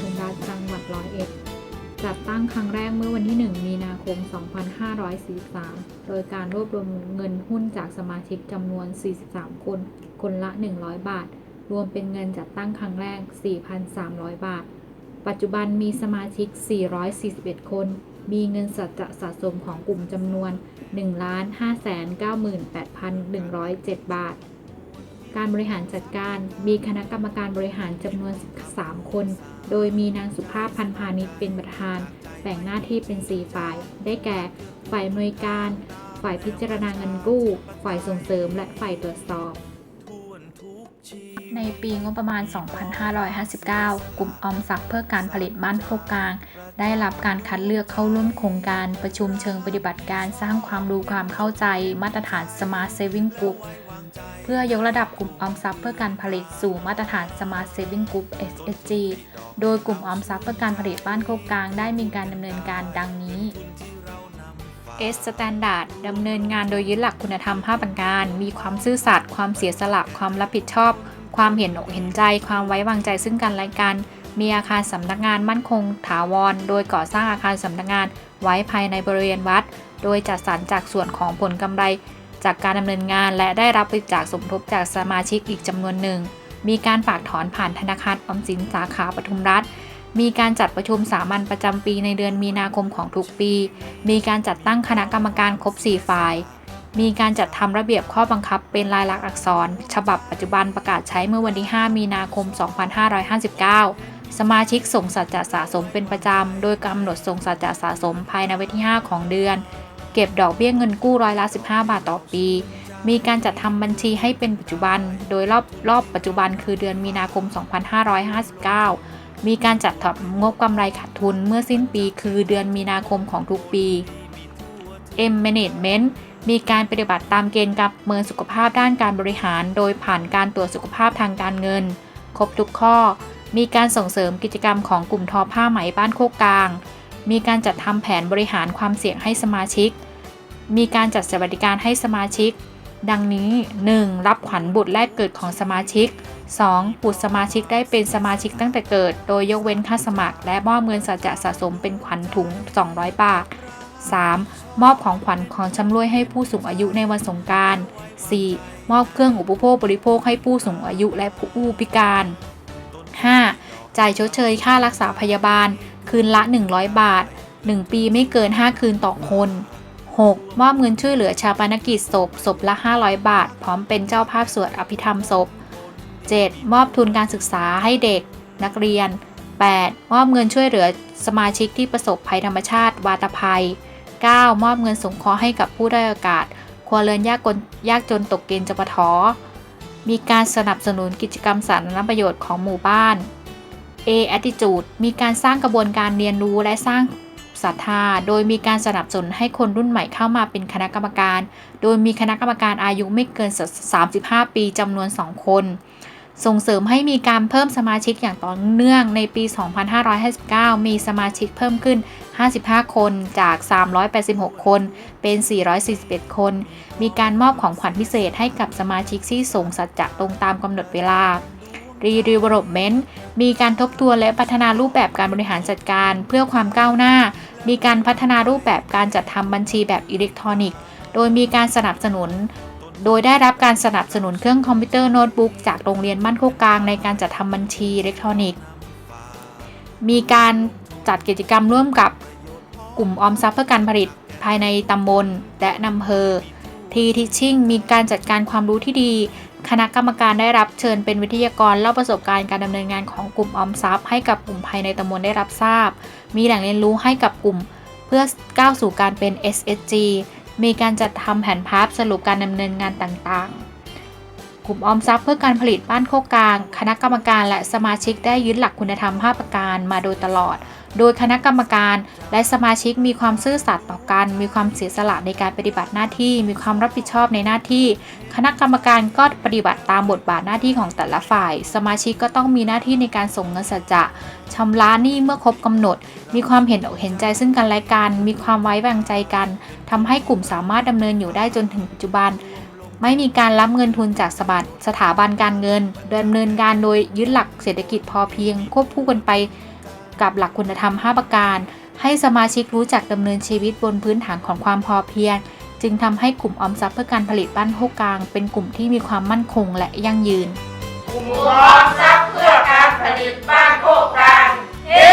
ทุมราชจังหวัดร้อยเอ็ดจัดตั้งครั้งแรกเมื่อวันที่ 1 มีนาคม 2543 โดยการรวบรวมเงินหุ้นจากสมาชิกจำนวน 43 คน คนละ 100 บาท รวมเป็นเงินจัดตั้งครั้งแรก 4,300 บาท ปัจจุบันมีสมาชิก 441 คน มีเงินสัจจะสะสมของกลุ่มจำนวน 1,598,107 บาท การบริหารจัดการ มีคณะกรรมการบริหารจำนวน 3 คน โดยมีนางสุภาพพันพาณิชย์เป็นประธาน แบ่งหน้าที่เป็น 4 ฝ่าย ได้แก่ ฝ่ายอำนวยการ ฝ่ายพิจารณาเงินกู้ ฝ่ายส่งเสริม และฝ่ายตรวจสอบ ในปีงบประมาณ 2559 กลุ่มออมทรัพย์เพื่อการผลิตบ้านโคกกลาง ได้รับการคัดเลือกเข้าร่วมโครงการประชุมเชิงปฏิบัติการสร้างความรู้ความเข้าใจ มาตรฐาน Smart Saving Group เพื่อยกระดับกลุ่มออมทรัพย์เพื่อการผลิตสู่มาตรฐาน Smart Saving Group SSG โดยกลุ่มออมทรัพย์เพื่อการผลิตบ้านโคกกลางได้มีการดำเนินการดังนี้ S Standard ดำเนินงานโดยยึดหลักคุณธรรม 5 ประการ มีความซื่อสัตย์ ความเสียสละ ความรับผิดชอบ ความเห็นอกเห็นใจ ความไว้วางใจซึ่งกันและกัน มีอาคารสำนักงานมั่นคง ถาวร โดยก่อสร้างอาคารสำนักงานไว้ภายในบริเวณวัด โดยจัดสรรจากส่วนของผลกำไร จากการดำเนินงานและได้รับบริจาคสมทบจากสมาชิกอีกจำนวนหนึ่ง มีการฝากถอนผ่านธนาคารออมสินสาขาปทุมรัฐ มีการจัดประชุมสามัญประจำปีในเดือนมีนาคมของทุกปี มีการจัดตั้งคณะกรรมการครบ 4 ฝ่าย มีการจัดทำระเบียบข้อบังคับเป็นลายลักษณ์อักษร ฉบับปัจจุบันประกาศใช้เมื่อวันที่ 5 มีนาคม 2559 สมาชิกส่งสัจจะสะสมเป็นประจำ โดยกำหนดส่งสัจจะสะสมภายในวันที่ 5 ของเดือน เก็บดอกเบี้ยเงินกู้ร้อยละ 15 บาทต่อปี มีการจัดทำบัญชีให้เป็นปัจจุบัน โดยรอบรอบปัจจุบันคือเดือนมีนาคม 2559 มีการจัดทำงบกำไรขาดทุนเมื่อสิ้นปีคือเดือนมีนาคมของทุกปี M Management มีการปฏิบัติตามเกณฑ์กับเมินสุขภาพด้านการบริหาร โดยผ่านการตรวจสุขภาพทางการเงิน ครบทุกข้อ มีการส่งเสริมกิจกรรมของกลุ่มทอผ้าไหมบ้านโคกกลาง มีการจัดทำแผนบริหารความเสี่ยงให้สมาชิก มีการจัดสวัสดิการให้สมาชิก ดังนี้ 1. รับขวัญบุตรแรกเกิดของสมาชิก 2. บุตรสมาชิกได้เป็นสมาชิกตั้งแต่เกิด โดยยกเว้นค่าสมัคร และมอบเงินสัจจะสะสมเป็นขวัญถุง 200 บาท 3. มอบของขวัญของชำร่วยให้ผู้สูงอายุในวันสงกราร 4. มอบเครื่องอุปโภคบริโภคให้ผู้สูงอายุและผู้พิการ 5. จ่ายชดเชยค่ารักษาพยาบาล คืนละ 100 บาท 1 ปีไม่เกิน 5 คืนต่อคน 6. มอบเงินช่วยเหลือชาปนกิจศพศพละ 500 บาท พร้อมเป็นเจ้าภาพสวดอภิธรรมศพ 7. มอบทุนการศึกษาให้เด็ก นักเรียน 8. มอบเงินช่วยเหลือสมาชิกที่ประสบภัยธรรมชาติ วาตภัย 9. มอบเงินสงเคราะห์ให้กับผู้ได้โอกาสครัวเรือนยากจนยากจนตกเกณฑ์จปทมีการสนับสนุนกิจกรรมสาธารณประโยชน์ของหมู่บ้าน A attitude มีการสร้างกระบวนการเรียนรู้และสร้าง ศรัทธา โดยมีการสนับสนุนให้คนรุ่นใหม่เข้ามาเป็นคณะกรรมการ โดยมีคณะกรรมการอายุไม่เกิน 35 ปีจำนวน 2 คน ส่งเสริมให้มีการเพิ่มสมาชิกอย่างต่อเนื่องในปี 2559 มีสมาชิกเพิ่มขึ้น 55 คนจาก 386 คน เป็น 441 คน มีการมอบของขวัญพิเศษให้กับสมาชิกที่ส่งสัจจะตรงตามกำหนดเวลา Re-development มีการทบทวนและพัฒนารูปแบบการบริหารจัดการ เพื่อความก้าวหน้า มีการพัฒนารูปแบบการจัดทำบัญชีแบบอิเล็กทรอนิกส์ โดยมีการสนับสนุน โดยได้รับการสนับสนุนเครื่องคอมพิวเตอร์โน้ตบุ๊กจากโรงเรียนบ้านโคกกลางในการจัดทำบัญชีอิเล็กทรอนิกส์ มีการจัดกิจกรรมร่วมกับกลุ่มออมทรัพย์เพื่อการผลิตภายในตำบลและอำเภอทีทิชชิ่งมีการจัดการความรู้ที่ดี คณะกรรมการได้รับเชิญเป็นวิทยากรเล่าประสบการณ์การดำเนินงานของกลุ่มออมทรัพย์ให้กับกลุ่มภายในตำบลได้รับทราบ มีแหล่งเรียนรู้ให้กับกลุ่มเพื่อก้าวสู่การเป็น SSG มีการจัดทำแผนภาพสรุปการดำเนินงานต่างๆ กลุ่มออมทรัพย์เพื่อการผลิตบ้านโคกกลาง คณะกรรมการและสมาชิกได้ยึดหลักคุณธรรม 5 ประการมาโดยตลอด โดยคณะกรรมการ และสมาชิกมีความซื่อสัตย์ต่อกัน มีความเสียสละในการปฏิบัติหน้าที่ มีความรับผิดชอบในหน้าที่ คณะกรรมการก็ปฏิบัติตามบทบาทหน้าที่ของแต่ละฝ่าย สมาชิกก็ต้องมีหน้าที่ในการส่งเงินสัจจะชำระหนี้เมื่อครบกำหนด มีความเห็นอกเห็นใจซึ่งกันและกัน มีความไว้วางใจกันทำให้กลุ่มสามารถดำเนินอยู่ได้จนถึงปัจจุบันไม่มีการรับเงินทุนจากสบัดสถาบันการเงินดำเนินการโดยยึดหลักเศรษฐกิจพอเพียงควบคู่กันไป กับหลักคุณธรรม 5 ประการ ให้สมาชิกรู้จักดำเนินชีวิตบนพื้นฐานของความพอเพียง จึงทำให้กลุ่มออมทรัพย์เพื่อการผลิตบ้านโคกกลาง เป็นกลุ่มที่มีความมั่นคงและยั่งยืน กลุ่มออมทรัพย์เพื่อการผลิตบ้านโคกกลางเฮ้